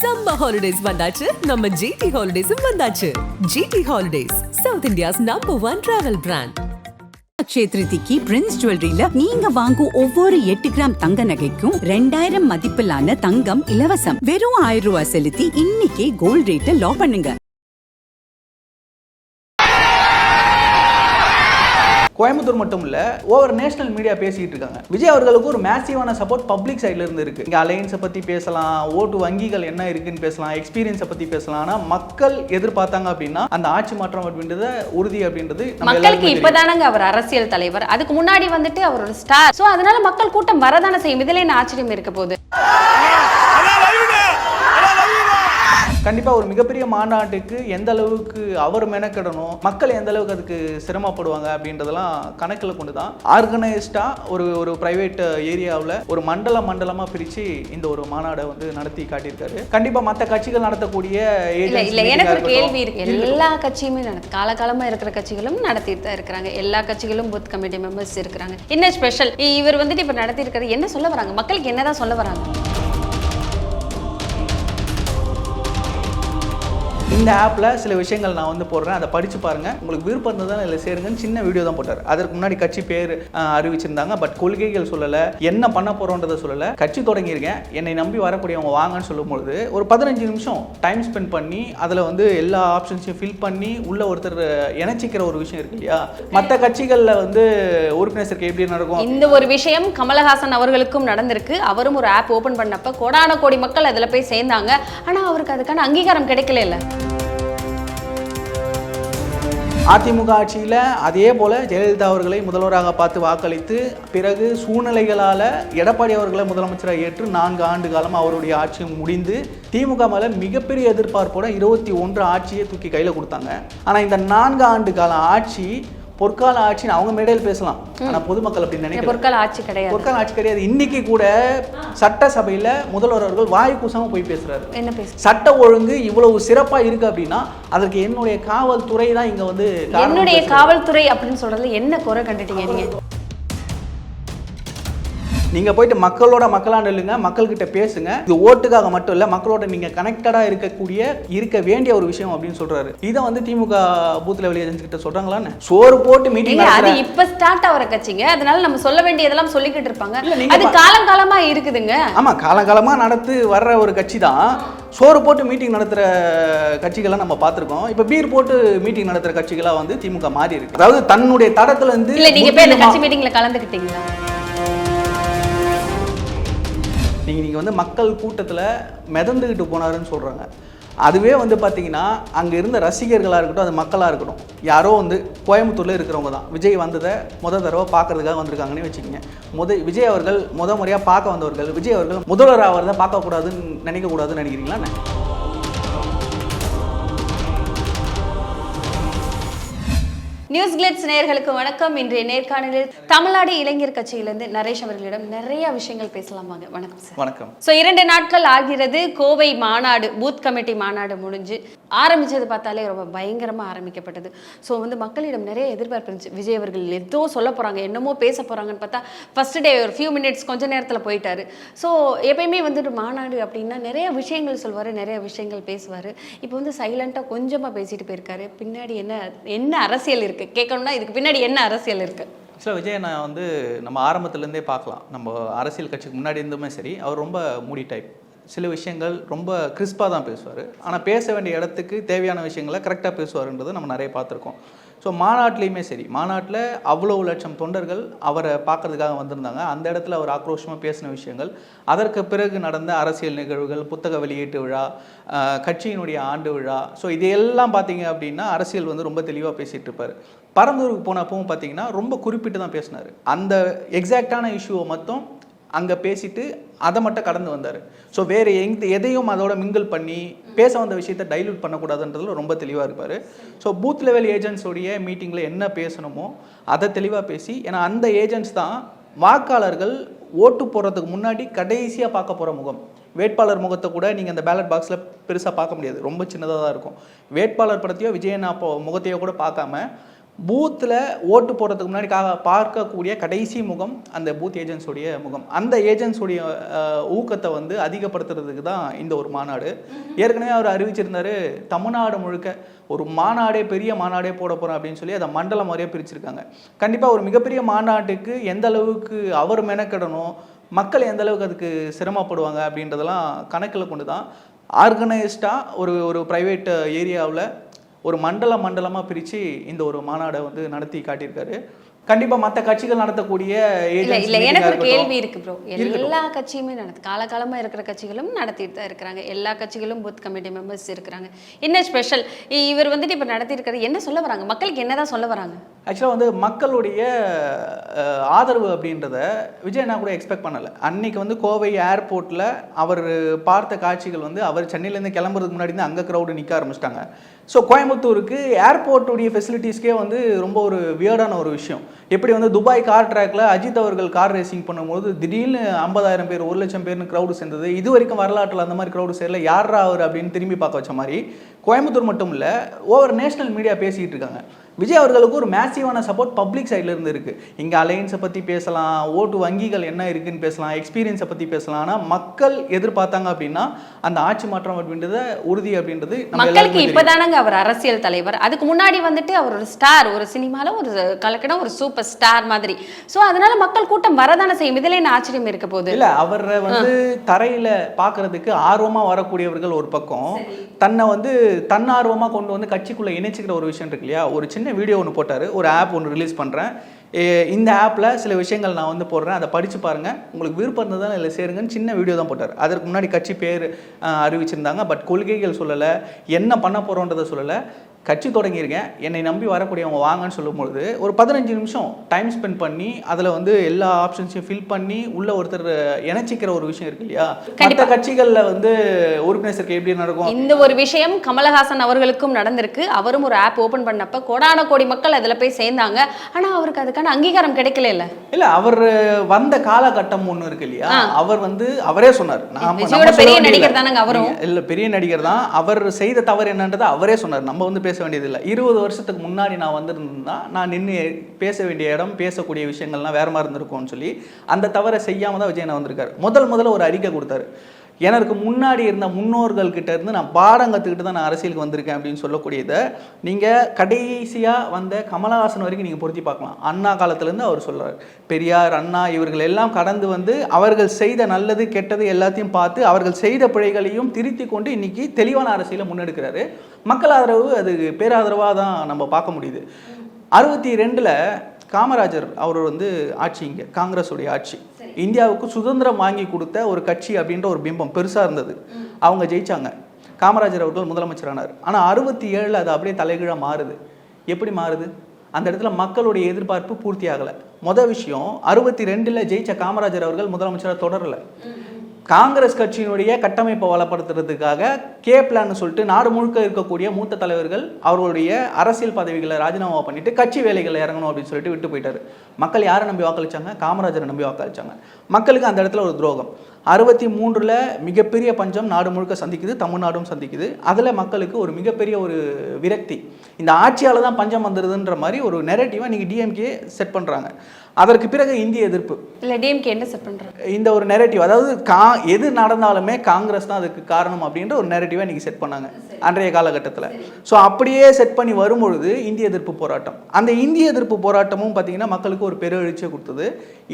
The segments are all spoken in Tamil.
சம்மர் ஹாலிடேஸ் வந்தாச்சு. நம்ம ஜிடி ஹாலிடேஸும் வந்தாச்சு. GT holidays South India's number one travel brand Akshaya திருதிக்கு prince ஜுவல்லரியில நீங்க வாங்கும் ஒவ்வொரு எட்டு கிராம் தங்க நகைக்கும் ரெண்டாயிரம் மதிப்பிலான தங்கம் இலவசம். வெறும் ஆயிரம் ரூபாய் செலுத்தி இன்னைக்கே கோல்ட் ரேட்டை லாக் பண்ணுங்க. கோயம்புத்தூர் மட்டும் இல்ல ஓவர் நேஷனல் மீடியா பேசிட்டு இருக்காங்க. விஜய் அவர்களுக்கு ஒரு மேசிவான சப்போர்ட் பப்ளிக் சைடுல இருந்து இருக்கு. இங்க அலையன்ஸை பத்தி பேசலாம் ஓட்டு வங்கிகள் என்ன இருக்குன்னு பேசலாம் எக்ஸ்பீரியன்ஸை பத்தி பேசலாம். ஆனா மக்கள் எதிர்பார்த்தாங்க அப்படின்னா அந்த ஆட்சி மாற்றம் அப்படின்றத உறுதி அப்படின்றது மக்களுக்கு. இப்பதானங்க அவர் அரசியல் தலைவர். அதுக்கு முன்னாடி வந்துட்டு அவர் ஒரு ஸ்டார் சோ அதனால மக்கள் கூட்டம் வரதானே செய்யும்? இதுல என்ன ஆச்சரியம் இருக்க போகுது? கண்டிப்பா ஒரு மிகப்பெரிய மாநாட்டுக்கு எந்த அளவுக்கு அவர் மெனக்கிடணும் மக்கள் எந்த அளவுக்கு அதுக்கு சிரமப்படுவாங்க அப்படின்றதெல்லாம் கணக்கில் கொண்டு தான் ஆர்கனைஸ்டா ஒரு ஒரு பிரைவேட் ஏரியாவில் ஒரு மண்டல மண்டலமா பிரிச்சு இந்த ஒரு மாநாடை வந்து நடத்தி காட்டியிருக்காரு. கண்டிப்பா மற்ற கட்சிகள் நடத்தக்கூடிய எனக்கு ஒரு. கேள்வி இருக்கு. எல்லா கட்சியுமே நடத்து காலகாலமா இருக்கிற கட்சிகளும் நடத்திட்டு தான் இருக்கிறாங்க. எல்லா கட்சிகளும் பூத் கமிட்டி மெம்பர்ஸ் இருக்கிறாங்க. என்ன ஸ்பெஷல் இவர் வந்துட்டு இப்ப நடத்தி இருக்காரு என்ன சொல்ல வராங்க? மக்களுக்கு என்னதான் சொல்ல வராங்க? இந்த ஆப்பில் சில விஷயங்கள் நான் வந்து போடுறேன். அதை படித்து பாருங்கள் உங்களுக்கு விருப்பம் இருந்ததுதான் இல்லை சேருங்கன்னு சின்ன வீடியோ தான் போட்டார். அதற்கு முன்னாடி கட்சி பேர் அறிவிச்சிருந்தாங்க. பட் கொள்கைகள் சொல்லலை. என்ன பண்ண போகிறோன்றதை சொல்லலை. கட்சி தொடங்கியிருக்கேன். என்னை நம்பி வரக்கூடியவங்க வாங்கன்னு சொல்லும்பொழுது ஒரு பதினஞ்சு நிமிஷம் டைம் ஸ்பெண்ட் பண்ணி அதில் வந்து எல்லா ஆப்ஷன்ஸையும் ஃபில் பண்ணி உள்ள ஒருத்தர் இணைச்சிக்கிற ஒரு விஷயம் இருக்கு இல்லையா? மற்ற கட்சிகளில் வந்து உறுப்பினர் சேர்க்கை எப்படி நடக்கும்? இந்த ஒரு விஷயம் கமலஹாசன் அவர்களுக்கும் நடந்திருக்கு. அவரும் ஒரு ஆப் ஓப்பன் பண்ணப்ப கோடான கோடி மக்கள் அதில் போய் சேர்ந்தாங்க. ஆனால் அவருக்கு அதுக்கான அங்கீகாரம் கிடைக்கல அதிமுக ஆட்சியில் அதே போல் ஜெயலலிதா அவர்களை முதல்வராக பார்த்து வாக்களித்து பிறகு சூழ்நிலைகளால் எடப்பாடி அவர்களை முதலமைச்சராக ஏற்று நான்கு ஆண்டு காலம் அவருடைய ஆட்சி முடிந்து திமுக மேலே மிகப்பெரிய எதிர்பார்ப்போட இருபத்தி ஒன்று ஆட்சியை தூக்கி கையில் கொடுத்தாங்க. ஆனால் இந்த நான்கு ஆண்டு கால ஆட்சி பொற்கால ஆட்சின்னு அவங்க மேடையில் பேசலாம். ஆனால் பொதுமக்கள் அப்படி நினைக்கல. பொற்கால ஆட்சி கிடையாது. பொற்கால ஆட்சி கிடையாது. இன்னைக்கு கூட சட்டசபையில் முதல்வர் அவர்கள் வாய் கூசாம போய் பேசுறாரு. என்ன பேசு சட்ட ஒழுங்கு இவ்வளவு சிறப்பா இருக்கு அப்படின்னா அதற்கு என்னுடைய காவல்துறை தான் இங்க வந்து என்னுடைய. காவல்துறை அப்படின்னு சொல்றதுல என்ன குறை கண்டுட்டீங்க நீங்க? நீங்க போயிட்டு மக்களோட மக்களா நில்லுங்க மக்கள்கிட்ட பேசுங்க. இது ஓட்டுக்காக மட்டும் இல்ல மக்களோட நீங்க கனெக்டடா இருக்கக்கூடிய இருக்க வேண்டிய ஒரு விஷயம் அப்படின்னு சொல்றாரு. இதை வந்து திமுக பூத் லெவல் ஏஜென்சி கிட்ட சொல்றாங்களான்னு? சோறு போட்டு மீட்டிங் அது இப்ப ஸ்டார்ட் ஆகிற கட்சிங்க. அதனால நம்ம சொல்ல வேண்டியதெல்லாம் சொல்லிக்கிட்டு இருப்பாங்க. அது காலமா இருக்குதுங்க. ஆமா காலங்காலமா நடத்து வர்ற ஒரு கட்சி தான் சோறு போட்டு மீட்டிங் நடத்துற கட்சிகளை நம்ம பார்த்திருக்கோம். இப்ப பீர் போட்டு மீட்டிங் நடத்துற கட்சிகளா வந்து திமுக மாறி இருக்கு. அதாவது தன்னுடைய தடத்துல இருந்து இல்ல நீங்க போய் அந்த கட்சி மீட்டிங்ல கலந்துக்கிட்டீங்களா? நீங்கள் நீங்கள் வந்து மக்கள் கூட்டத்தில் மிதந்துக்கிட்டு போனாருன்னு சொல்கிறாங்க அதுவே வந்து பார்த்தீங்கன்னா அங்கே இருந்த ரசிகர்களாக இருக்கட்டும் அது மக்களாக இருக்கட்டும் யாரோ வந்து கோயம்புத்தூரில் இருக்கிறவங்க தான். விஜய் வந்ததை முத தடவை பார்க்கறதுக்காக வந்திருக்காங்கன்னு வச்சுக்கோங்க. முத விஜய் அவர்கள் முத முறையாக பார்க்க வந்தவர்கள் விஜய் அவர்கள் முதல்வர் அவர்தான் பார்க்கக்கூடாதுன்னு நினைக்கக்கூடாதுன்னு நினைக்கிறீங்களா நியூஸ் கிளிட்ஸ் நேயர்களுக்கு வணக்கம். இன்றைய நேர்காணலில் தமிழ்நாடு இளைஞர் கட்சியிலிருந்து நரேஷ் அவர்களிடம் நிறைய விஷயங்கள் பேசலாம் வாங்க. வணக்கம் சார். வணக்கம். ஸோ இரண்டு நாட்கள் ஆகிறது. கோவை மாநாடு பூத் கமிட்டி மாநாடு முடிஞ்சு ஆரம்பிச்சது பார்த்தாலே ரொம்ப பயங்கரமா ஆரம்பிக்கப்பட்டது. ஸோ வந்து மக்களிடம் நிறைய எதிர்பார்ப்பு இருந்துச்சு. விஜய் அவர்கள் ஏதோ சொல்ல போறாங்க என்னமோ பேச போறாங்கன்னு பார்த்தா ஃபர்ஸ்ட் டே ஒரு ஃபியூ மினிட்ஸ் கொஞ்ச நேரத்துல போயிட்டாரு. ஸோ எப்பயுமே வந்துட்டு மாநாடு அப்படின்னா நிறைய விஷயங்கள் சொல்வாரு நிறைய விஷயங்கள் பேசுவாரு. இப்போ வந்து சைலண்டா கொஞ்சமா பேசிட்டு போயிருக்காரு. பின்னாடி என்ன என்ன அரசியல் இருக்கு கேட்கணும்னா இதுக்கு பின்னாடி என்ன அரசியல் இருக்குது ஆக்சுவலாக விஜய் நான் வந்து நம்ம ஆரம்பத்துலேருந்தே பார்க்கலாம். நம்ம அரசியல் கட்சிக்கு முன்னாடி இருந்துமே சரி அவர் ரொம்ப மூடி டைப் சில விஷயங்கள் ரொம்ப கிறிஸ்பாக தான் பேசுவார். ஆனால் பேச வேண்டிய இடத்துக்கு தேவையான விஷயங்களை கரெக்டாக பேசுவாருன்றது நம்ம நிறைய பார்த்துருக்கோம். ஸோ மாநாட்டிலையுமே சரி மாநாட்டில் அவ்வளோ லட்சம் தொண்டர்கள் அவரை பார்க்கறதுக்காக வந்திருந்தாங்க. அந்த இடத்துல அவர் ஆக்ரோஷமாக பேசின விஷயங்கள். அதற்கு பிறகு நடந்த அரசியல் நிகழ்வுகள் புத்தக வெளியீட்டு விழா கட்சியினுடைய ஆண்டு விழா. ஸோ இதையெல்லாம் பார்த்தீங்க அப்படின்னா அரசியல் வந்து ரொம்ப தெளிவாக பேசிகிட்டு இருப்பார். பரந்தூருக்கு போனப்பவும் பார்த்தீங்கன்னா ரொம்ப குறிப்பிட்டு தான் பேசினார். அந்த எக்ஸாக்டான இஷ்யூவை மட்டும் அங்கே பேசிட்டு அதை மட்டும் கடந்து வந்தார். ஸோ வேறு எங் எதையும் அதோட மிங்கிள் பண்ணி பேச வந்த விஷயத்த டைல்யூட் பண்ணக்கூடாதுன்றதுல ரொம்ப தெளிவாக இருப்பார். ஸோ பூத் லெவல் ஏஜென்ட்ஸோடைய மீட்டிங்கில் என்ன பேசணுமோ அதை தெளிவாக பேசி ஏன்னா அந்த ஏஜென்ட்ஸ் தான் வாக்காளர்கள் ஓட்டு போடுறதுக்கு முன்னாடி கடைசியாக பார்க்க போகிற முகம். வேட்பாளர் முகத்தை கூட நீங்கள் அந்த பேலட் பாக்ஸில் பெருசாக பார்க்க முடியாது. ரொம்ப சின்னதாக தான் இருக்கும். வேட்பாளர் படத்தையோ விஜயனா முகத்தையோ கூட பார்க்காம பூத்தில் ஓட்டு போடுறதுக்கு முன்னாடி கா பார்க்கக்கூடிய கடைசி முகம் அந்த பூத் ஏஜென்ட்ஸுடைய முகம். அந்த ஏஜென்ட்ஸுடைய ஊக்கத்தை வந்து அதிகப்படுத்துறதுக்கு தான் இந்த ஒரு மாநாடு. ஏற்கனவே அவர் அறிவிச்சிருந்தாரு தமிழ்நாடு முழுக்க ஒரு மாநாடே பெரிய மாநாடே போட போகிறோம் அப்படின்னு சொல்லி அதை மண்டலம் மாதிரியே பிரிச்சிருக்காங்க. கண்டிப்பாக ஒரு மிகப்பெரிய மாநாட்டுக்கு எந்த அளவுக்கு அவர் மெனக்கிடணும் மக்கள் எந்த அளவுக்கு அதுக்கு சிரமப்படுவாங்க அப்படின்றதெல்லாம் கணக்கில் கொண்டு தான் ஆர்கனைஸ்டாக ஒரு ஒரு ப்ரைவேட் ஏரியாவில் ஒரு மண்டலம் மண்டலமாக பிரித்து இந்த ஒரு மாநாடை வந்து நடத்தி காட்டியிருக்காரு. கண்டிப்பாக மற்ற கட்சிகள் நடத்தக்கூடிய இல்ல எனக்கு ஒரு. கேள்வி இருக்கு ப்ரோ எல்லா கட்சியுமே நடத்து காலகாலமா இருக்கிற கட்சிகளும் நடத்திட்டு தான் இருக்கிறாங்க. எல்லா கட்சிகளும் பூத் கமிட்டி மெம்பர்ஸ் இருக்கிறாங்க. என்ன ஸ்பெஷல் இவர் வந்துட்டு இப்ப நடத்தி இருக்காரு என்ன சொல்ல வராங்க? மக்களுக்கு என்னதான் சொல்ல வராங்க? ஆக்சுவலாக வந்து மக்களுடைய ஆதரவு அப்படின்றத விஜய் நான் கூட எக்ஸ்பெக்ட் பண்ணலை. அன்னைக்கு வந்து கோவை ஏர்போர்ட்டில் அவர் பார்த்த காட்சிகள் வந்து அவர் சென்னையிலேருந்து கிளம்புறதுக்கு முன்னாடி தான் அங்கே க்ரௌடு நிற்க ஆரம்பிச்சிட்டாங்க. ஸோ கோயம்புத்தூருக்கு ஏர்போர்ட்டுடைய ஃபெசிலிட்டிஸ்க்கே வந்து ரொம்ப ஒரு வியர்டான ஒரு விஷயம். எப்படி வந்து துபாய் கார் ட்ராக்ல அஜித் அவர்கள் கார் ரேசிங் பண்ணும்போது திடீர்னு ஐம்பதாயிரம் பேர் ஒரு லட்சம் பேர்னு க்ரௌடு சேர்ந்தது. இது வரைக்கும் வரலாற்றில் அந்த மாதிரி க்ரௌடு சேரல. யாரா அவர் அப்படின்னு திரும்பி பார்க்க வச்ச மாதிரி கோயம்புத்தூர் மட்டும் இல்லை ஓவர் நேஷனல் மீடியா பேசிக்கிட்டு இருக்காங்க. விஜய் அவர்களுக்கு ஒரு மேசிவான சப்போர்ட் பப்ளிக் சைடில் இருந்து இருக்கு. இங்கே அலையன்ஸை பற்றி பேசலாம் ஓட்டு வங்கிகள் என்ன இருக்குன்னு பேசலாம் எக்ஸ்பீரியன்ஸை பற்றி பேசலாம். ஆனால் மக்கள் எதிர்பார்த்தாங்க அப்படின்னா அந்த ஆட்சி மாற்றம் அப்படின்றத உறுதி அப்படின்றது மக்களுக்கு. இப்பதானங்க அவர் அரசியல் தலைவர். அதுக்கு முன்னாடி வந்துட்டு அவர் ஒரு ஸ்டார் ஒரு சினிமால ஒரு கலக்கடம் ஒரு சூப்பர் ஸ்டார் மாதிரி. சோ அதனால மக்கள் கூட்டம் வரதானே செய்யும்? இதுல என்ன ஆச்சரியம் இருக்க போகுது? இல்ல அவரை வந்து தரையில பாக்குறதுக்கு ஆர்வமா வரக்கூடியவர்கள் ஒரு பக்கம். தன்னை வந்து தன்னார்வமா கொண்டு வந்து கட்சிக்குள்ள இணைச்சிக்கிற ஒரு விஷயம் இருக்கு இல்லையா? ஒரு சின்ன வீடியோ ஒன்று போட்டார். ஒரு ஆப் ஒன்று ரிலீஸ் பண்ணுறேன் இந்த ஆப்பில் சில விஷயங்கள் நான் வந்து போடுறேன். அதை படித்து பாருங்கள் உங்களுக்கு விருப்பம் இருந்ததால் இல்லை சேருங்கன்னு சின்ன வீடியோ தான் போட்டார். அதற்கு முன்னாடி கட்சி பேர் அறிவிச்சிருந்தாங்க. பட் கொள்கைகள் சொல்லலை. என்ன பண்ண போகிறோன்றதை சொல்லலை. கட்சி தொடங்கியிருக்கேன். என்னை நம்பி வரக்கூடியவங்க வாங்கன்னு சொல்லும்பொழுது ஒரு பதினஞ்சு நிமிஷம் டைம் ஸ்பெண்ட் பண்ணி அதில் வந்து எல்லா ஆப்ஷன்ஸையும் ஃபில் பண்ணி உள்ள ஒருத்தர் இணைச்சிக்கிற ஒரு விஷயம் இருக்கு இல்லையா? மற்ற கட்சிகளில் வந்து உறுப்பினர் சேர்க்கை எப்படி நடக்கும்? இந்த ஒரு விஷயம் கமலஹாசன் அவர்களுக்கும் நடந்திருக்கு. அவரும் ஒரு ஆப் ஓபன் பண்ணப்ப கோடான கோடி மக்கள் அதுல போய் சேர்ந்தாங்க. ஆனா அவருக்கு அதுக்கான அங்கீகாரம் கிடைக்கல இல்ல? இல்ல அவர் வந்த காலகட்டம் ஒண்ணு இருக்கு இல்லையா? அவர் வந்து அவரே சொன்னார். நாம பெரிய. நடிகர் தானங்க அவரும். இல்ல பெரிய நடிகர் தான். அவர் செய்த தவறு என்னன்றதை அவரே சொன்னார். நம்ம வந்து பேச வேண்டியதில்லை. இருபது வருஷத்துக்கு முன்னாடி நான் வந்திருந்தா நான் நின்று பேச வேண்டிய இடம் பேசக்கூடிய விஷயங்கள்லாம் வேற மாதிரி இருந்திருக்கும்னு சொல்லி அந்த தவறை செய்யாமல் தான் விஜயன் வந்திருக்காரு. முதல் முதல்ல ஒரு அறிக்கை கொடுத்தாரு. எனக்கு முன்னாடி இருந்த முன்னோர்கள் கிட்ட இருந்து நான் பாடம் கற்றுக்கிட்டு தான் நான் அரசியலுக்கு வந்திருக்கேன் அப்படின்னு சொல்லக்கூடியதை நீங்கள் கடைசியாக வந்த கமலஹாசன் வரைக்கும் நீங்கள் பொருத்தி பார்க்கலாம். அண்ணா காலத்துலேருந்து அவர் சொல்கிறார் பெரியார் அண்ணா இவர்கள் எல்லாம் கடந்து வந்து அவர்கள் செய்த நல்லது கெட்டது எல்லாத்தையும் பார்த்து அவர்கள் செய்த பிழைகளையும் திருத்தி கொண்டு இன்னைக்கு தெளிவான அரசியலை முன்னெடுக்கிறாரு. மக்கள் ஆதரவு அது பேராதரவாக தான் நம்ம பார்க்க முடியுது. அறுபத்தி ரெண்டில் காமராஜர் அவர் வந்து ஆட்சி இங்கே காங்கிரஸுடைய ஆட்சி. இந்தியாவுக்கு சுதந்திரம் வாங்கி கொடுத்த ஒரு கட்சி அப்படின்ற ஒரு பிம்பம் பெருசாக இருந்தது. அவங்க ஜெயிச்சாங்க. காமராஜர் அவர்கள் முதலமைச்சரானார். ஆனால் அறுபத்தி ஏழில் அது அப்படியே தலைகீழாக மாறுது. எப்படி மாறுது? அந்த இடத்துல மக்களுடைய எதிர்பார்ப்பு பூர்த்தி ஆகலை மொதல் விஷயம் அறுபத்தி ரெண்டில் ஜெயிச்ச காமராஜர் அவர்கள் முதலமைச்சராக தொடரலை. காங்கிரஸ் கட்சியினுடைய கட்டமைப்பை வளப்படுத்துறதுக்காக கே பிளான்னு சொல்லிட்டு நாடு முழுக்க இருக்கக்கூடிய மூத்த தலைவர்கள் அவர்களுடைய அரசியல் பதவிகளை ராஜினாமா பண்ணிட்டு கட்சி வேலைகளை இறங்கணும் அப்படின்னு சொல்லிட்டு விட்டு போயிட்டாரு. மக்கள் யாரை நம்பி வாக்களிச்சாங்க? காமராஜரை நம்பி வாக்களிச்சாங்க. மக்களுக்கு அந்த இடத்துல ஒரு துரோகம். அறுபத்தி மூன்றில் மிகப்பெரிய பஞ்சம் நாடு முழுக்க சந்திக்குது தமிழ்நாடும் சந்திக்குது. அதில் மக்களுக்கு ஒரு மிகப்பெரிய ஒரு விரக்தி. இந்த ஆட்சியால் தான் பஞ்சம் வந்துடுதுன்ற மாதிரி ஒரு நெரட்டிவாக நீங்கள் டிஎம்கே செட் பண்ணுறாங்க அதற்கு பிறகு இந்திய எதிர்ப்பு. இல்ல டிஎம்கே என்ன செட் பண்றாங்க இந்த ஒரு நெரட்டிவ் அதாவது கா எது நடந்தாலுமே காங்கிரஸ் தான் அதுக்கு காரணம் அப்படின்ற ஒரு நெரட்டிவை இன்னைக்கு செட் பண்ணாங்க அன்றைய காலகட்டத்தில். ஸோ அப்படியே செட் பண்ணி வரும்பொழுது இந்திய எதிர்ப்பு போராட்டம். அந்த இந்திய எதிர்ப்பு போராட்டமும் பார்த்தீங்கன்னா மக்களுக்கு ஒரு பெரு எழுச்சியை கொடுத்தது.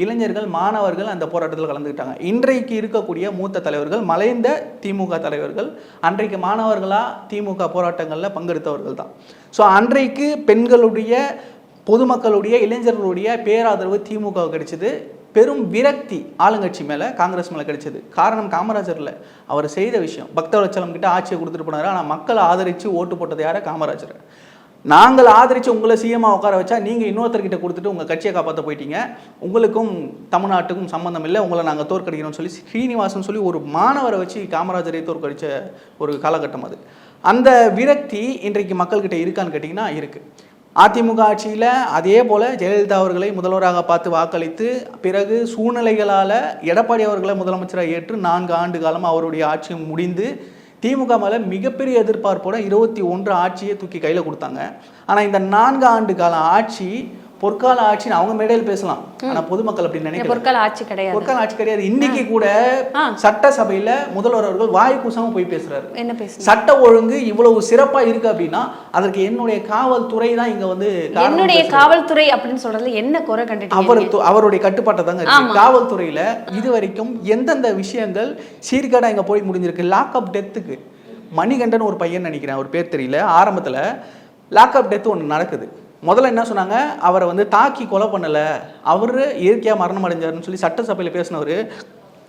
இளைஞர்கள் மாணவர்கள் அந்த போராட்டத்தில் கலந்துக்கிட்டாங்க. இன்றைக்கு இருக்கக்கூடிய மூத்த தலைவர்கள் மலைந்த திமுக தலைவர்கள் அன்றைக்கு மாணவர்களாக திமுக போராட்டங்களில் பங்கெடுத்தவர்கள் தான் ஸோ அன்றைக்கு பெண்களுடைய பொதுமக்களுடைய இளைஞர்களுடைய பேராதரவு திமுக கிடைச்சது. பெரும் விரக்தி ஆளுங்கட்சி மேலே காங்கிரஸ் மேலே கிடைச்சது. காரணம் காமராஜரில். அவர் செய்த விஷயம். பக்தவச்சலம் கிட்ட ஆட்சியை கொடுத்துட்டு போனார். ஆனால் மக்களை ஆதரித்து ஓட்டு போட்டது யார? காமராஜர். நாங்கள் ஆதரித்து உங்களை சீஎமாக உட்கார வச்சா நீங்கள் இன்னொருத்தர்கிட்ட கொடுத்துட்டு உங்கள் கட்சியை காப்பாற்ற போயிட்டீங்க. உங்களுக்கும் தமிழ்நாட்டுக்கும் சம்மந்தம் இல்லை. உங்களை நாங்கள் தோற்கடிக்கிறோம்னு சொல்லி ஸ்ரீனிவாசன் சொல்லி ஒரு மாணவரை வச்சு காமராஜரை தோற்கடித்த ஒரு காலகட்டம் அது. அந்த விரக்தி இன்றைக்கு மக்கள்கிட்ட இருக்கான்னு கேட்டிங்கன்னா இருக்குது அதிமுக ஆட்சியில் அதே போல் ஜெயலலிதா அவர்களை முதல்வராக பார்த்து வாக்களித்து பிறகு சூழ்நிலைகளால் எடப்பாடி அவர்களை முதலமைச்சராக ஏற்று நான்கு ஆண்டு காலம் அவருடைய ஆட்சி முடிந்து திமுக மேலே மிகப்பெரிய எதிர்பார்ப்போட இருபத்தி ஒன்று ஆட்சியை தூக்கி கையில் கொடுத்தாங்க. ஆனால் இந்த நான்கு ஆண்டு கால ஆட்சி பொற்கால ஆட்சின்னு அவங்க மேடையில் பேசலாம். ஆனால் பொதுமக்கள் அப்படி நினைக்கல. பொற்கால ஆட்சி கிடையாது. பொற்கால ஆட்சி கிடையாது. இன்னைக்கு கூட. சட்டசபையில முதல்வர் அவர்கள் வாய் கூசாம போய் பேசுறாரு. என்ன பேசுங்க சட்ட ஒழுங்கு இவ்வளவு சிறப்பா இருக்கு அப்படின்னா அதற்கு என்னுடைய காவல்துறை தான் இங்க வந்து என்னுடைய. காவல்துறை அப்படின்னு சொல்றதுல என்ன குறை கண்டுட்டீங்க அவர் அவருடைய கட்டுப்பாட்டை தாங்க இருக்கு. காவல்துறையில இது வரைக்கும் எந்தெந்த விஷயங்கள் சீர்கேடா இங்க போய் முடிஞ்சிருக்கு? லாக்அப் டெத்துக்கு. மணிகண்டன் ஒரு பையன் நினைக்கிறேன் அவர் பேர் தெரியல. ஆரம்பத்துல லாக்அப் டெத் ஒன்று நடக்குது. முதல்ல என்ன சொன்னாங்க? அவரை வந்து தாக்கி கொலை பண்ணலை. அவர் இயற்கையாக மரணம் அடைஞ்சாருன்னு சொல்லி சட்டசபையில் பேசினவர்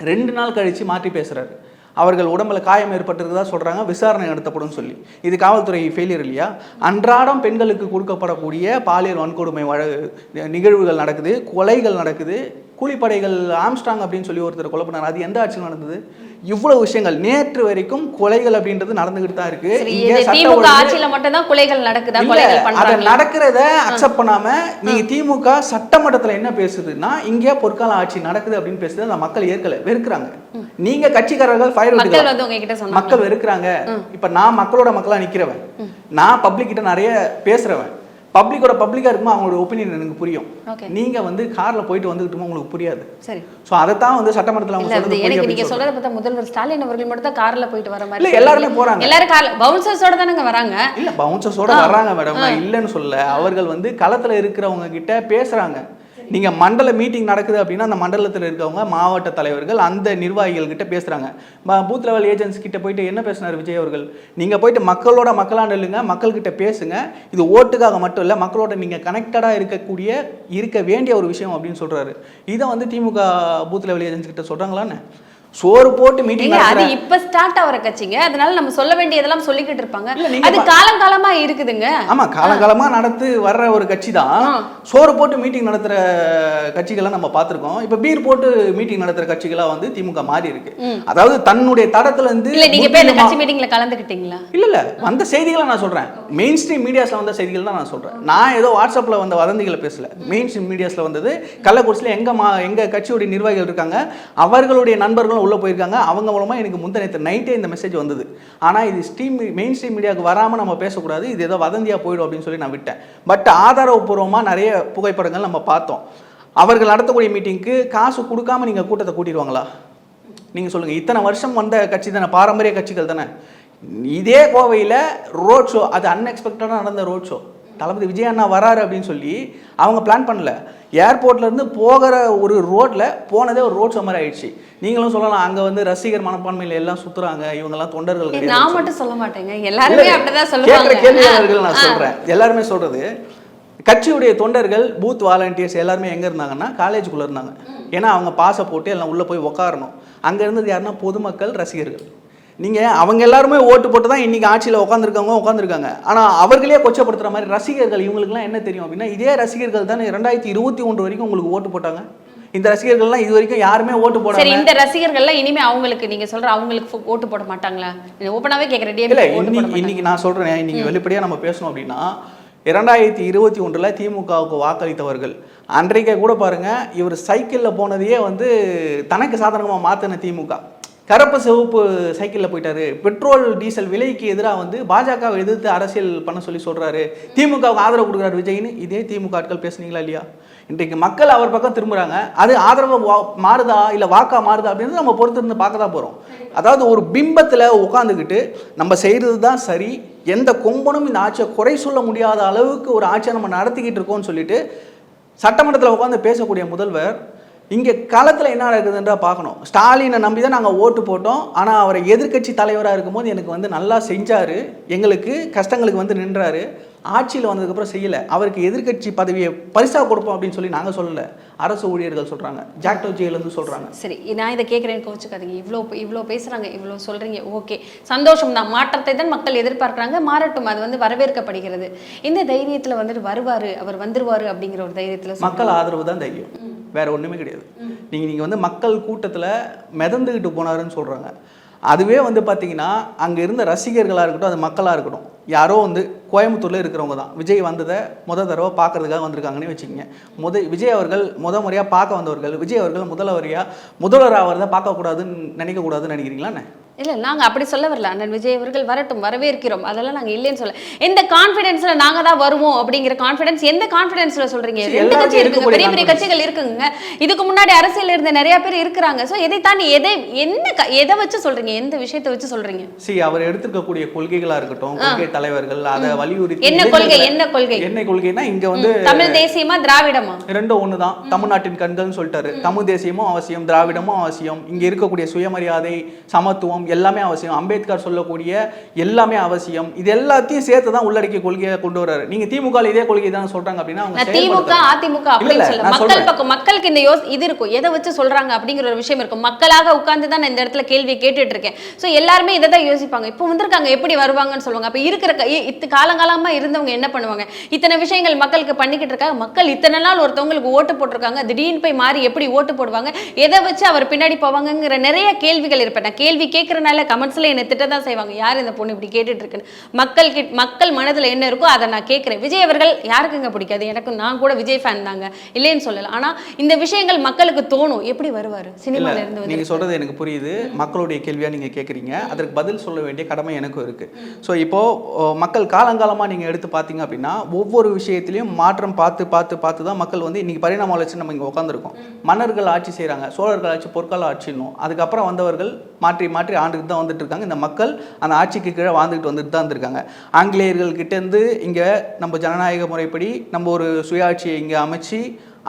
ரெண்டு நாள் கழித்து மாற்றி பேசுகிறார் அவர்கள் உடம்புல காயம் ஏற்பட்டிருக்கிறதா சொல்கிறாங்க விசாரணை நடத்தப்படும் சொல்லி. இது காவல்துறை ஃபெயிலியர் இல்லையா? அன்றாடம் பெண்களுக்கு கொடுக்கப்படக்கூடிய பாலியல் வன்கொடுமை வழ நிகழ்வுகள் நடக்குது கொலைகள் நடக்குது கூலிப்படைகள் ஆம்ஸ்டாங் அப்படின்னு சொல்லி ஒருத்தர் கொலை பண்ணார். அது எந்த ஆட்சியில் நடந்தது? இவ்வளவு விஷயங்கள். நேற்று வரைக்கும் கொலைகள் அப்படின்றது நடந்துகிட்டு தான் இருக்கு. திமுக ஆட்சியில மட்டும் தான் கொலைகள் நடக்குதா? கொலைகள் அத நடக்கிறத அக்செப்ட் பண்ணாம நீங்க திமுக சட்டமன்றத்துல என்ன பேசுதுன்னா இங்கே பொற்கால ஆட்சி நடக்குது அப்படின்னு பேசுறது அந்த மக்கள் ஏற்கல வெறுக்கிறாங்க. நீங்க கட்சிக்காரர்கள் ஃபயர் மக்கள் வெறுக்கிறாங்க. இப்ப நான் மக்களோட மக்களா நிக்கிறவன். நான் பப்ளிக் கிட்ட நிறைய பேசுறவன். பப்ளிக்கோட பப்ளிக்கா இருக்கும்போது அவங்களோட ஒப்பீனியன் எனக்கு புரியும். நீங்க வந்து கார்ல போயிட்டு வந்துகிட்டு உங்களுக்கு புரியாது. சரி. சோ அதைத்தான் வந்து சட்டமன்றத்துல அவங்க எனக்கு அப்படின்னு நீங்க சொல்றாங்க. சொல்றத பார்த்தா முதல்வர் ஸ்டாலின் அவர்கள் மட்டும் தான் கார்ல போயிட்டு வர மாதிரி இல்ல. எல்லாருமே போறாங்க. எல்லாரும் கார்ல பவுன்சர்ஸோட தானங்க வராங்க. இல்ல பவுன்சர்ஸோட வர்றாங்க மேடம் நான் இல்லைன்னு சொல்ல அவர்கள் வந்து களத்துல இருக்கிறவங்க கிட்ட பேசுறாங்க. நீங்கள் மண்டல மீட்டிங் நடக்குது அப்படின்னா அந்த மண்டலத்தில் இருக்கவங்க மாவட்ட தலைவர்கள் அந்த நிர்வாகிகள் கிட்ட பேசுகிறாங்க பூத் லெவல் ஏஜென்ட்ஸ் கிட்ட போயிட்டு என்ன பேசினார் விஜய் அவர்கள்? நீங்கள் போயிட்டு மக்களோட மக்களாக நில்லுங்க மக்கள்கிட்ட பேசுங்க. இது ஓட்டுக்காக மட்டும் இல்லை மக்களோட நீங்கள் கனெக்டடாக இருக்கக்கூடிய இருக்க வேண்டிய ஒரு விஷயம் அப்படின்னு சொல்கிறாரு இதை வந்து திமுக பூத் லெவல் ஏஜென்ட்ஸ் கிட்ட சொல்கிறாங்களான்னு சோறு போட்டு மீட்டிங் அது இப்ப ஸ்டார்ட் ஆவற கட்சிங்க. அதனால நம்ம சொல்ல வேண்டியதெல்லாம் சொல்லிக்கிட்டு இருப்பாங்க. அது பா- காலம் காலமா இருக்குதுங்க. ஆமா காலங்காலமா நடத்து வர்ற ஒரு கட்சி தான். சோறு போட்டு மீட்டிங் நடத்துற கட்சிகளை நம்ம பார்த்திருக்கோம். இப்ப பீர் போட்டு மீட்டிங் நடத்துற கட்சிகளா வந்து திமுக மாறி இருக்கு. அதாவது தன்னுடைய தடத்துல இருந்து இல்ல நீங்க போய் அந்த கட்சி மீட்டிங்ல கலந்துக்கிட்டீங்களா? இல்ல இல்ல. வந்த செய்திகளை நான் சொல்றேன். மெயின் ஸ்ட்ரீம் மீடியாஸ்ல வந்த செய்திகள் தான் நான் சொல்றேன். நான் ஏதோ வாட்ஸ்அப்ல வந்த வதந்திகளை பேசல. மெயின் ஸ்ட்ரீம் மீடியாஸ்ல வந்தது. கள்ளக்குறிச்சியில் எங்க எங்க கட்சியுடைய நிர்வாகிகள் இருக்காங்க. அவர்களுடைய நண்பர்களும் உள்ளே போயிருக்காங்க. அவங்க மூலமாக எனக்கு முந்தின நைட்டே இந்த மெசேஜ் வந்தது. ஆனால் இது ஸ்ட்ரீம் மெயின் ஸ்ட்ரீம் மீடியாவுக்கு வராமல் நம்ம பேசக்கூடாது. இது ஏதோ வதந்தியாக போயிடும் அப்படின்னு சொல்லி நான் விட்டேன். பட் ஆதாரபூர்வமாக நிறைய புகைப்படங்கள் நம்ம பார்த்தோம். அவர்கள் நடத்தக்கூடிய மீட்டிங்க்கு காசு கொடுக்காம நீங்கள் கூட்டத்தை கூட்டிடுவாங்களா? நீங்கள் சொல்லுங்கள் இத்தனை வருஷம் வந்த கட்சி தானே பாரம்பரிய கட்சிகள் தானே. இதே கோவையில் ரோட் ஷோ அது அன்எக்ஸ்பெக்டடாக நடந்த ரோட் ஷோ தளபதி விஜய் அண்ணா வராரு அப்படின்னு சொல்லி அவங்க பிளான் பண்ணல. ஏர்போர்ட்ல இருந்து போகிற ஒரு ரோட்ல போனதே ஒரு ரோட் ஷோ மாதிரி ஆயிடுச்சு. நீங்களும் சொல்லலாம் அங்க வந்து ரசிகர் மனப்பான்மையில எல்லாம் சுத்துறாங்க இவங்கெல்லாம் தொண்டர்கள் நான் மட்டும் சொல்ல மாட்டேங்க. எல்லாருமே அப்படிதான் சொல்லுவாங்க. கேள்வியாளர்கள் நான். சொல்றேன். எல்லாருமே சொல்றது கட்சியுடைய தொண்டர்கள் பூத் வாலண்டியர்ஸ் எல்லாருமே எங்க இருந்தாங்கன்னா காலேஜுக்குள்ள இருந்தாங்க. ஏன்னா அவங்க பாசை போட்டு எல்லாம் உள்ள போய் உட்காரணும் அங்க இருந்தது யாருன்னா பொதுமக்கள் ரசிகர்கள். நீங்க அவங்க எல்லாருமே ஓட்டு போட்டு தான் இன்னைக்கு ஆட்சியில உட்காந்துருக்கவங்க உட்காந்துருக்காங்க ஆனா அவர்களே கொச்சப்படுத்துற மாதிரி ரசிகர்கள் இவங்களுக்குலாம் என்ன தெரியும் அப்படின்னா இதே ரசிகர்கள் தானே ரெண்டாயிரத்தி இருபத்தி ஒன்று வரைக்கும் உங்களுக்கு ஓட்டு போட்டாங்க. இந்த ரசிகர்கள்லாம் இது வரைக்கும் யாருமே ஓட்டு சரி போடாம இந்த ரசிகர்கள்லாம் இனிமே அவங்களுக்கு நீங்க சொல்ற அவங்களுக்கு ஓட்டு போட மாட்டாங்களா? ஓப்பனாவே கேக்குறேன். இல்ல போட இன்னைக்கு நான் சொல்றேன் இன்னைக்கு வெளிப்படையா நம்ம பேசணும் அப்படின்னா இரண்டாயிரத்தி இருபத்தி ஒன்றுல திமுகவுக்கு வாக்களித்தவர்கள். அன்றைக்கே கூட பாருங்க இவர் சைக்கிள்ல போனதையே வந்து தனக்கு சாதகமா மாத்தின திமுக. கருப்பு சிவப்பு சைக்கிளில் போயிட்டாரு. பெட்ரோல் டீசல் விலைக்கு எதிராக வந்து பாஜகவை எதிர்த்து அரசியல் பண்ண சொல்லி சொல்கிறாரு திமுகவுக்கு ஆதரவு கொடுக்குறாரு விஜய்னு. இதே திமுக ஆட்கள் பேசுனீங்களா இல்லையா? இன்றைக்கு மக்கள் அவர் பக்கம் திரும்புகிறாங்க அது ஆதரவு வா- மாறுதா இல்லை வாக்கா மாறுதா அப்படின்னு நம்ம பொறுத்து இருந்து பார்க்க தான் போகிறோம் அதாவது ஒரு பிம்பத்தில் உட்காந்துக்கிட்டு நம்ம செய்கிறது தான் சரி. எந்த கொம்பனும் இந்த ஆட்சியை குறை சொல்ல முடியாத அளவுக்கு ஒரு ஆட்சியை நம்ம நடத்திக்கிட்டு இருக்கோம்னு சொல்லிட்டு சட்டமன்றத்தில் உட்காந்து பேசக்கூடிய முதல்வர் இங்கே களத்தில் என்ன நடக்குதுன்றா பார்க்கணும். ஸ்டாலினை நம்பி தான் நாங்கள் ஓட்டு போட்டோம். ஆனால் அவரை எதிர்க்கட்சி தலைவராக இருக்கும்போது எனக்கு வந்து நல்லா செஞ்சார். எங்களுக்கு கஷ்டங்களுக்கு வந்து நின்றாரு. ஆட்சியில் வந்ததுக்கப்புறம் செய்யலை. அவருக்கு எதிர்க்கட்சி பதவியை பரிசாக கொடுப்போம் அப்படின்னு சொல்லி நாங்கள் சொல்லலை. அரசு ஊழியர்கள் சொல்கிறாங்க ஜாக்டோ ஜெயிலேருந்து சொல்கிறாங்க சரி நான் இதை கேட்குறேன்னு கோச்சுக்காதீங்க. இவ்வளோ இவ்வளோ பேசுறாங்க இவ்வளோ சொல்றீங்க. ஓகே. சந்தோஷம் தான் மாற்றத்தை தான் மக்கள் எதிர்பார்க்கறாங்க. மாறட்டும். அது வந்து வரவேற்கப்படுகிறது. இந்த தைரியத்துல வந்துட்டு வருவாரு. அவர் வந்துருவாரு அப்படிங்கிற ஒரு தைரியத்துல. மக்கள் ஆதரவு தான் தைரியம். வேற ஒன்றுமே கிடையாது. நீங்கள் நீங்கள் வந்து மக்கள் கூட்டத்தில் மிதந்துக்கிட்டு போனாருன்னு சொல்கிறாங்க அதுவே வந்து பார்த்தீங்கன்னா அங்கே இருந்த ரசிகர்களாக இருக்கட்டும் அது மக்களாக இருக்கட்டும் யாரோ வந்து கோயம்புத்தூரில் இருக்கிறவங்க தான். விஜய் வந்ததை முத தடவை பார்க்கறதுக்காக வந்திருக்காங்கன்னு வச்சுக்கோங்க. முத விஜய் அவர்கள் முத முறையாக பார்க்க வந்தவர்கள் விஜய் அவர்கள் முதல்வரையாக முதல்வர் அவரை பார்க்கக்கூடாதுன்னு நினைக்கக்கூடாதுன்னு நினைக்கிறீங்களா இல்ல நாங்க அப்படி சொல்ல வரல. அண்ணன் விஜய் அவர்கள் வரட்டும் வரவேற்கிறோம். அதெல்லாம் நாங்க இல்லைன்னு சொல்ல. எந்த கான்பிடன்ஸ்ல நாங்க தான் வருவோம் அப்படிங்கிற கான்பிடன்ஸ் எந்த கான்பிடன்ஸ்ல சொல்றீங்க? சரி, ரெண்டு கட்சி இருக்குங்க பெரிய பெரிய. கட்சிகள் இருக்குங்க. இதுக்கு முன்னாடி அரசியல் இருந்த நிறைய பேர் இருக்கிறாங்க. சோ எதை தாண்டி எதை என்ன க- எதை வச்சு சொல்றீங்க? எந்த விஷயத்தை வச்சு சொல்றீங்க? சி அவர் எடுத்திருக்கக்கூடிய கொள்கைகளா இருக்கட்டும் கொள்கை தலைவர்கள் அதை வலியுறுத்தி என்ன கொள்கை, என்ன கொள்கை? என்ன கொள்கைன்னா இங்க வந்து தமிழ் தேசியமா திராவிடமா? ரெண்டும் ஒண்ணுதான். தமிழ்நாட்டின் கண்கள்னு சொல்லிட்டாரு. தமிழ் தேசியமும் அவசியம் திராவிடமும் அவசியம். இங்க இருக்கக்கூடிய சுயமரியாதை சமத்துவம் எல்லாமே அவசியம். அம்பேத்கர் சொல்லக்கூடிய எல்லாமே அவசியம். இது எல்லாத்தையும் சேர்த்து தான் உள்ளடக்கிய கொள்கையை கொண்டு வர்றாரு. நீங்க திமுக இதே கொள்கை தான் சொல்றாங்க அப்படின்னா திமுக. அதிமுக மக்கள். பக்கம் மக்களுக்கு இந்த யோஸ் இது இருக்கும். எதை வச்சு சொல்றாங்க அப்படிங்கிற ஒரு விஷயம் இருக்கும். மக்களாக உட்கார்ந்து தான் நான் இந்த இடத்துல கேள்வி கேட்டுட்டு இருக்கேன். சோ எல்லாருமே இதை தான் யோசிப்பாங்க. இப்போ வந்திருக்காங்க எப்படி வருவாங்கன்னு சொல்லுவாங்க. அப்ப இருக்கிற இத்து காலங்காலமா இருந்தவங்க என்ன பண்ணுவாங்க? இத்தனை விஷயங்கள் மக்களுக்கு பண்ணிக்கிட்டு இருக்காங்க. மக்கள் இத்தனை நாள் ஒருத்தவங்களுக்கு ஓட்டு போட்டிருக்காங்க. திடீர்னு போய் மாறி எப்படி ஓட்டு போடுவாங்க? எதை வச்சு அவர் பின்னாடி போவாங்கங்கிற நிறைய கேள்விகள் இருப்பேன். நான் கேள்வி கேட்கறனால கமெண்ட்ஸ்ல என்ன திட்ட தான் செய்வாங்க. யார் இந்த பொண்ணு இப்படி கேட்டுட்டு இருக்குன்னு மக்கள் கிட்ட மக்கள் மனதுல என்ன இருக்கோ அதை நான் கேட்கிறேன். விஜய் அவர்கள் யாருக்குங்க பிடிக்காது? எனக்கு நான் கூட விஜய் ஃபேன் தாங்க. இல்லைன்னு சொல்லல. ஆனா இந்த விஷயங்கள் மக்களுக்கு தோணும். எப்படி வருவாரு? சினிமால இருந்து நீங்க வந்து சொல்றது எனக்கு புரியுது. மக்களுடைய கேள்வியா நீங்க கேக்குறீங்க அதற்கு பதில் சொல்ல வேண்டிய கடமை எனக்கும் இருக்கு. ஸோ இப்போ ஓ, மக்கள் காலங்காலமா நீங்க எடுத்து பார்த்தீங்க அப்படின்னா ஒவ்வொரு விஷயத்திலையும் மாற்றம் பார்த்து பார்த்து பார்த்து தான் மக்கள் வந்து இன்னைக்கு பரிணாம வளர்ச்சி நம்ம இங்க உட்காந்துருக்கோம் மன்னர்கள் ஆட்சி செய்றாங்க. சோழர்கள் ஆட்சி பொற்கால ஆட்சின்னும். அதுக்கப்புறம் வந்தவர்கள் மாற்றி மாற்றி ஆண்டுகிட்டு தான் வந்துட்டு இருக்காங்க இந்த மக்கள் அந்த ஆட்சிக்கு கீழே வாழ்ந்துட்டு வந்துட்டு தான் இருந்திருக்காங்க. ஆங்கிலேயர்கள் இங்கே நம்ம ஜனநாயக முறைப்படி நம்ம ஒரு சுயாட்சியை இங்கே அமைச்சு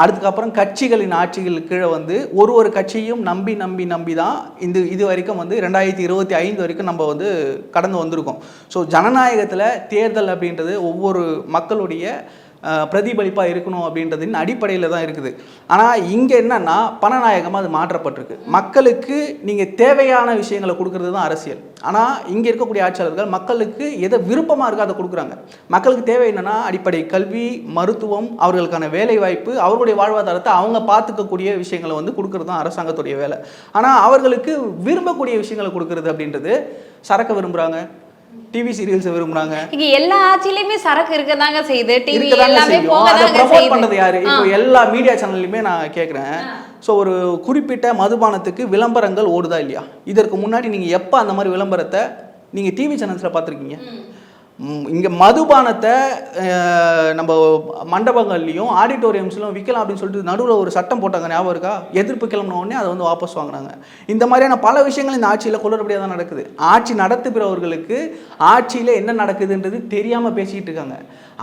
அதுக்கப்புறம் கட்சிகளின் ஆட்சிகள் கீழே வந்து ஒரு ஒரு கட்சியும் நம்பி நம்பி நம்பி தான் இந்த இது வரைக்கும் வந்து ரெண்டாயிரத்தி இருபத்தி ஐந்து வரைக்கும் நம்ம வந்து கடந்து வந்திருக்கோம். ஸோ ஜனநாயகத்தில் தேர்தல் அப்படின்றது ஒவ்வொரு மக்களுடைய பிரதிபலிப்பாக இருக்கணும் அப்படின்றதின் அடிப்படையில் தான் இருக்குது. ஆனால் இங்கே என்னன்னா பணநாயகமாக அது மாற்றப்பட்டிருக்கு. மக்களுக்கு நீங்கள் தேவையான விஷயங்களை கொடுக்கறது தான் அரசியல். ஆனால் இங்கே இருக்கக்கூடிய ஆட்சியாளர்கள் மக்களுக்கு எதை விருப்பமாக இருக்கோ அதை கொடுக்குறாங்க. மக்களுக்கு தேவை என்னன்னா அடிப்படை கல்வி மருத்துவம் அவர்களுக்கான வேலை வாய்ப்பு அவர்களுடைய வாழ்வாதாரத்தை அவங்க பார்த்துக்கக்கூடிய விஷயங்களை வந்து கொடுக்கறது தான் அரசாங்கத்துடைய வேலை. ஆனால் அவர்களுக்கு விரும்பக்கூடிய விஷயங்களை கொடுக்கறது அப்படின்றது சரக்கு விரும்புகிறாங்க டிவி சீரியல்ஸை விரும்புகிறாங்க இங்க எல்லா ஆட்சியிலுமே சரக்கு இருக்கதாங்க செய்யுது. டிவி எல்லாமே போகதாங்க பண்ணது யாரு? இப்போ எல்லா மீடியா சேனல்லையுமே நான் கேட்குறேன் ஸோ ஒரு குறிப்பிட்ட மதுபானத்துக்கு விளம்பரங்கள் ஓடுதா இல்லையா? இதற்கு முன்னாடி நீங்கள் எப்போ அந்த மாதிரி விளம்பரத்தை நீங்கள் டிவி சேனல்ஸில் பார்த்துருக்கீங்க? இங்கே மதுபானத்தை நம்ம மண்டபங்கள்லையும் ஆடிட்டோரியம்ஸ்லையும் விற்கலாம் அப்படின்னு சொல்லிட்டு நடுவில் ஒரு சட்டம் போட்டாங்க ஞாபகம் இருக்கா? எதிர்ப்பு கிளம்பின உடனே அதை வந்து வாபஸ் வாங்குறாங்க. இந்த மாதிரியான பல விஷயங்கள் இந்த ஆட்சியில் குளறுபடியாக தான் நடக்குது. ஆட்சி நடத்துகிறவர்களுக்கு ஆட்சியில் என்ன நடக்குதுன்றது தெரியாமல் பேசிக்கிட்டு இருக்காங்க.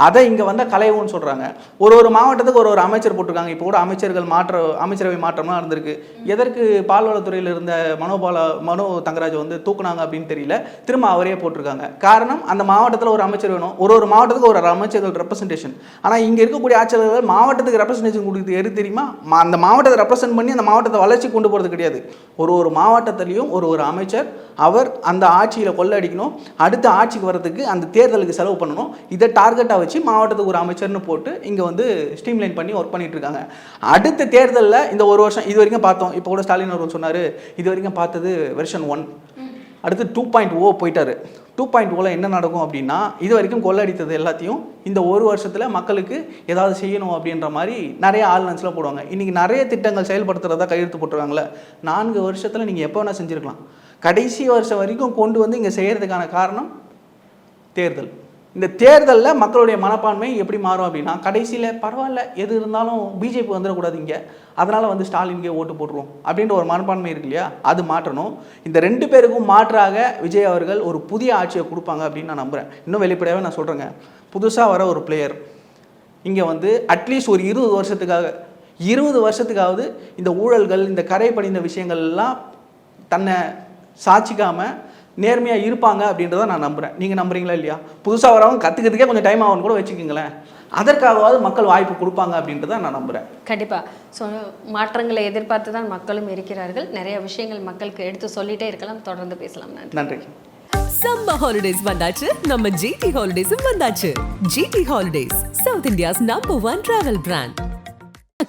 அதை இங்கே வந்தால் கலைவோன்னு சொல்கிறாங்க ஒரு ஒரு மாவட்டத்துக்கு ஒரு ஒரு அமைச்சர் போட்டிருக்காங்க. இப்போ கூட அமைச்சர்கள் மாற்ற அமைச்சரவை மாற்றம்லாம் இருந்திருக்கு எதற்கு பால்வளத்துறையில் இருந்த மனோபால மனோ தங்கராஜ் வந்து தூக்குனாங்க அப்படின்னு தெரியல. திரும்ப அவரே போட்டிருக்காங்க. காரணம் அந்த மாவட்டத்தில் ஒரு அமைச்சர் வேணும். ஒரு ஒரு மாவட்டத்துக்கு ஒரு அமைச்சர்கள் ரெப்ரசன்டேஷன் ஆனால் இங்கே இருக்கக்கூடிய ஆட்சியாளர்கள் மாவட்டத்துக்கு ரெப்ரசன்டேஷன் கொடுக்குறது எது தெரியுமா? அந்த மாவட்டத்தை ரெப்ரசன்ட் பண்ணி அந்த மாவட்டத்தை வளர்ச்சி கொண்டு போகிறது கிடையாது. ஒரு ஒரு மாவட்டத்திலையும் ஒரு ஒரு அமைச்சர் அவர் அந்த ஆட்சியில் கொள்ளடிக்கணும் அடுத்த ஆட்சிக்கு வர்றதுக்கு அந்த தேர்தலுக்கு செலவு பண்ணணும். இதை டார்கெட்டாக வச்சு மாவட்டத்துக்கு ஒரு அமைச்சர்னு போட்டு இங்கே வந்து ஸ்ட்ரீம்லைன் பண்ணி ஒர்க் பண்ணிட்டு இருக்காங்க அடுத்த தேர்தலில் இந்த ஒரு வருஷம் இது வரைக்கும் பார்த்தோம். இப்போ கூட ஸ்டாலின் அவர்கள் சொன்னார் இது வரைக்கும் பார்த்தது வெர்ஷன் ஒன் அடுத்து டூ பாயிண்ட் ஓ போயிட்டாரு. டூ பாயிண்ட் ஓவில் என்ன நடக்கும் அப்படின்னா இது வரைக்கும் கொள்ளடித்தது எல்லாத்தையும் இந்த ஒரு வருஷத்தில் மக்களுக்கு ஏதாவது செய்யணும் அப்படின்ற மாதிரி நிறைய ஆர்டினன்ஸ்லாம் போடுவாங்க. இன்றைக்கி நிறைய திட்டங்கள் செயல்படுத்துறதா கையெழுத்து போட்டுருவாங்களே நான்கு வருஷத்தில் நீங்கள் எப்போ வேணால் செஞ்சுருக்கலாம். கடைசி வருஷம் வரைக்கும் கொண்டு வந்து இங்கே செய்கிறதுக்கான காரணம் தேர்தல். இந்த தேர்தலில் மக்களுடைய மனப்பான்மை எப்படி மாறும் அப்படின்னா கடைசியில் பரவாயில்ல எது இருந்தாலும் பிஜேபி வந்துடக்கூடாது இங்கே. அதனால் வந்து ஸ்டாலின்கே ஓட்டு போட்டுருவோம் அப்படின்ற ஒரு மனப்பான்மை இருக்கு இல்லையா? அது மாற்றணும். இந்த ரெண்டு பேருக்கும் மாற்றாக விஜய் அவர்கள் ஒரு புதிய ஆட்சியை கொடுப்பாங்க அப்படின்னு நான் நம்புகிறேன் இன்னும் வெளிப்படையாகவே நான் சொல்கிறேங்க புதுசாக வர ஒரு பிளேயர் இங்கே வந்து அட்லீஸ்ட் ஒரு இருபது வருஷத்துக்காக இருபது வருஷத்துக்காவது இந்த ஊழல்கள் இந்த கரை படிந்த விஷயங்கள் எல்லாம் தன்னை சாட்சிக்காமல் நேர்மையாக இருப்பாங்க அப்படின்றத நான் நம்புகிறேன் நீங்கள் நம்புறீங்களா இல்லையா? புதுசாக வரவங்க கற்றுக்கிறதுக்கே கொஞ்சம் டைம் ஆகும்னு கூட வச்சுக்கிங்களேன். அதற்காகவாவது மக்கள் வாய்ப்பு கொடுப்பாங்க அப்படின்றத நான் நம்புகிறேன் கண்டிப்பா. ஸோ மாற்றங்களை எதிர்பார்த்து தான் மக்களும் இருக்கிறார்கள். நிறைய விஷயங்கள் மக்களுக்கு எடுத்து சொல்லிட்டே இருக்கலாம். தொடர்ந்து பேசலாம். நன்றி. நன்றி. சம்ம ஹாலிடேஸ் வந்தாச்சு. நம்ம ஜிடி ஹாலிடேஸும் வந்தாச்சு. GT holidays South India's number one travel brand